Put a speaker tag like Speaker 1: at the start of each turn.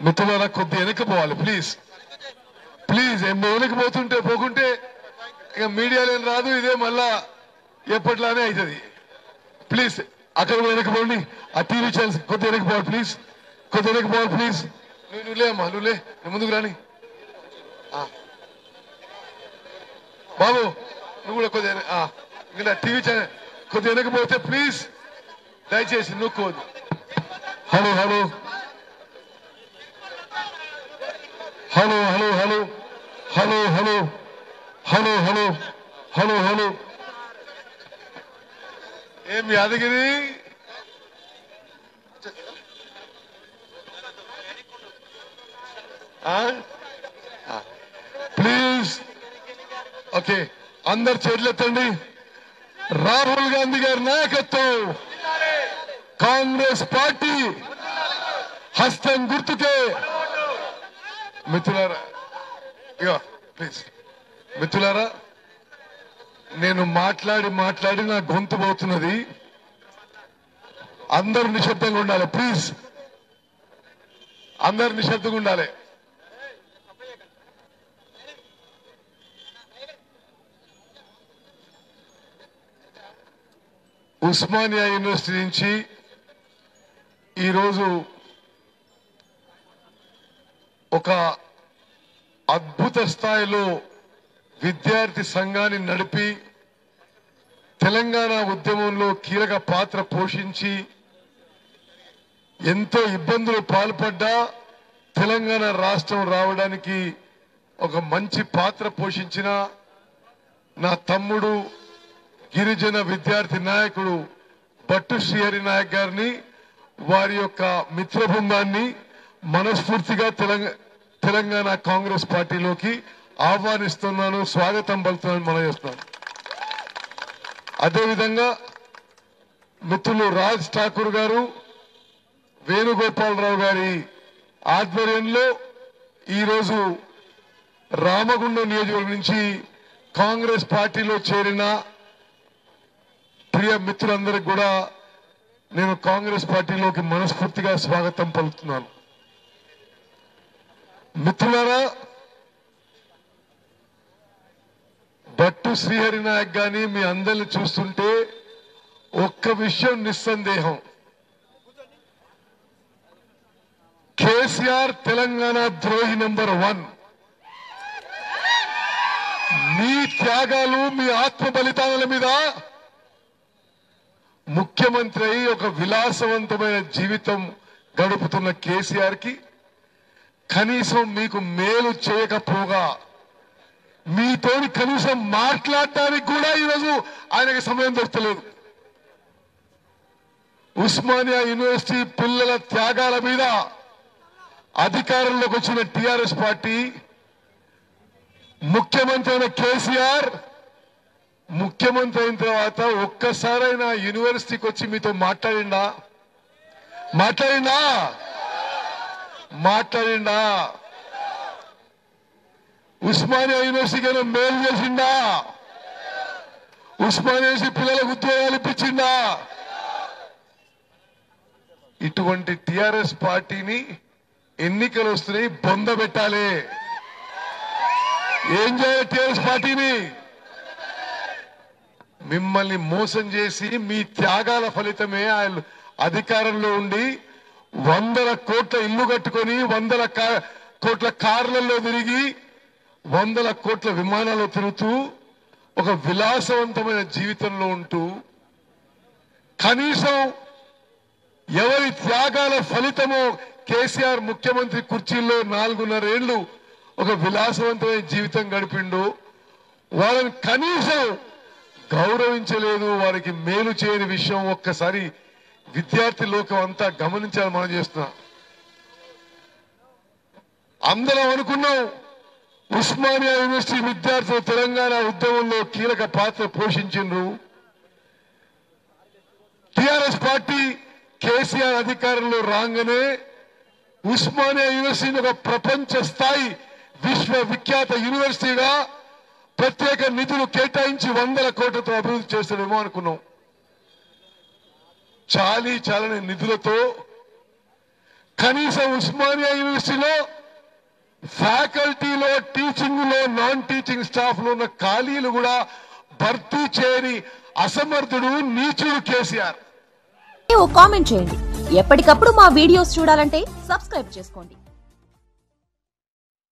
Speaker 1: మిత్రులారా కొద్ది వెనక్కి పోవాలి ప్లీజ్ ప్లీజ్ వెనక్కి పోతుంటే పోకుంటే ఇక మీడియాలో ఏం రాదు ఇదే మళ్ళా ఎప్పట్లానే అవుతుంది ప్లీజ్ అక్కడ కూడా వెనక్కి పోండి. ఆ టీవీ ఛానల్స్ కొద్ది వెనక్కి పోవాలి ప్లీజ్ కొద్ది వెనక్కి పోవాలి ప్లీజ్ నువ్వు నువ్వులే అమ్మా నువ్వులే నువ్వు ముందుకు రాని. ఆ. బాబు నువ్వు కూడా కొద్దిగా టీవీ ఛానల్ కొద్ది వెనకపోతే ప్లీజ్ దయచేసి నువ్వుకోవద్దు hello hello. Hello hello hello. Hello hello. Hello hello. Hello hello. ఏం యాదగిరి? ప్లీజ్ ఓకే అందరు చేతులు ఎత్తండి రాహుల్ గాంధీ గారి నాయకత్వం కాంగ్రెస్ పార్టీ హస్తం గుర్తుకే. మిత్రులారా ఇగో ప్లీజ్ మిత్రులారా నేను మాట్లాడి మాట్లాడి నా గొంతు పోతున్నది. అందరు నిశ్శబ్దంగా ఉండాలి ప్లీజ్ అందరు నిశ్శబ్దంగా ఉండాలి. ఉస్మానియా యూనివర్సిటీ నుంచి ఈరోజు ఒక అద్భుత స్థాయిలో విద్యార్థి సంఘాన్ని నడిపి తెలంగాణ ఉద్యమంలో కీలక పాత్ర పోషించి ఎంతో ఇబ్బందులు పాల్పడ్డా తెలంగాణ రాష్ట్రం రావడానికి ఒక మంచి పాత్ర పోషించిన నా తమ్ముడు గిరిజన విద్యార్థి నాయకుడు భట్టు శ్రీహరి నాయక్ గారిని వారి యొక్క మిత్ర బృందాన్ని మనస్ఫూర్తిగా తెలంగాణ తెలంగాణ కాంగ్రెస్ పార్టీలోకి ఆహ్వానిస్తున్నాను స్వాగతం పలుతున్నాను మనం చేస్తున్నాను అదేవిధంగా మిత్రులు రాజ్ ఠాకూర్ గారు వేణుగోపాలరావు గారి ఆధ్వర్యంలో ఈరోజు రామగుండం నియోజకవర్గం నుంచి కాంగ్రెస్ పార్టీలో చేరిన ప్రియ మిత్రులందరికీ కూడా నేను కాంగ్రెస్ పార్టీలోకి మనస్ఫూర్తిగా స్వాగతం పలుకుతున్నాను. మిత్రులారా భట్టు శ్రీహరి నాయక్ గాని మీ అందరిని చూస్తుంటే ఒక్క విషయం నిస్సందేహం. కేసీఆర్ తెలంగాణ ద్రోహి నెంబర్ వన్. మీ త్యాగాలు మీ ఆత్మ బలిదానాల మీద ముఖ్యమంత్రి అయి ఒక విలాసవంతమైన జీవితం గడుపుతున్న కేసీఆర్కి కనీసం మీకు మేలు చేయకపోగా మీతోని కనీసం మాట్లాడటానికి కూడా ఈరోజు ఆయనకి సమయం దొరకలేదు. ఉస్మానియా యూనివర్సిటీ పిల్లల త్యాగాల మీద అధికారంలోకి వచ్చిన టిఆర్ఎస్ పార్టీ ముఖ్యమంత్రి అయిన కేసీఆర్ ముఖ్యమంత్రి అయిన తర్వాత ఒక్కసారైనా యూనివర్సిటీకి వచ్చి మీతో మాట్లాడిండా? మాట్లాడిందా మాట్లాడిండా? ఉస్మానియా యూనివర్సిటీకి మేలు చేసిండా? ఉస్మానియా పిల్లలకు ఉద్యోగాలు ఇప్పించిందా ఇటువంటి టిఆర్ఎస్ పార్టీని ఎన్నికలు వస్తున్నాయి బొంద పెట్టాలి. ఏం చేయాలి టిఆర్ఎస్ పార్టీని? మిమ్మల్ని మోసం చేసి మీ త్యాగాల ఫలితమే ఆయన అధికారంలో ఉండి వందల కోట్ల ఇల్లు కట్టుకొని వందల కా- కోట్ల కార్లలో తిరిగి వందల కోట్ల విమానాల్లో తిరుగుతూ ఒక విలాసవంతమైన జీవితంలో ఉంటూ కనీసం ఎవరి త్యాగాల ఫలితమో కేసీఆర్ ముఖ్యమంత్రి కుర్చీల్లో నాలుగున్నరేళ్ళు ఒక విలాసవంతమైన జీవితం గడిపిండు. వాళ్ళని కనీసం గౌరవించలేదు వారికి మేలు చేయని విషయం ఒక్కసారి విద్యార్థి లోకం అంతా గమనించాలని మనం చేస్తున్నాం. అందరం అనుకున్నాం ఉస్మానియా యూనివర్సిటీ విద్యార్థులు తెలంగాణ ఉద్యమంలో కీలక పాత్ర పోషించిండ్రు. టిఆర్ఎస్ పార్టీ కేసీఆర్ అధికారంలో రాగానే ఉస్మానియా యూనివర్సిటీని ఒక ప్రపంచ స్థాయి విశ్వవిఖ్యాత యూనివర్సిటీగా ప్రత్యేక నిధులు కేటాయించి వందల కోట్లతో అభివృద్ధి చేస్తాడేమో అనుకున్నాం. చాలీ చాలని నిధులతో కనీసం ఉస్మానియా యూనివర్సిటీలో ఫ్యాకల్టీలో టీచింగ్లో నాన్ టీచింగ్ స్టాఫ్లో ఉన్న ఖాళీలు కూడా భర్తీ చేయని అసమర్థుడు నీచుడు కేసీఆర్.
Speaker 2: కామెంట్ చేయండి. ఎప్పటికప్పుడు మా వీడియోస్ చూడాలంటే సబ్స్క్రైబ్ చేసుకోండి.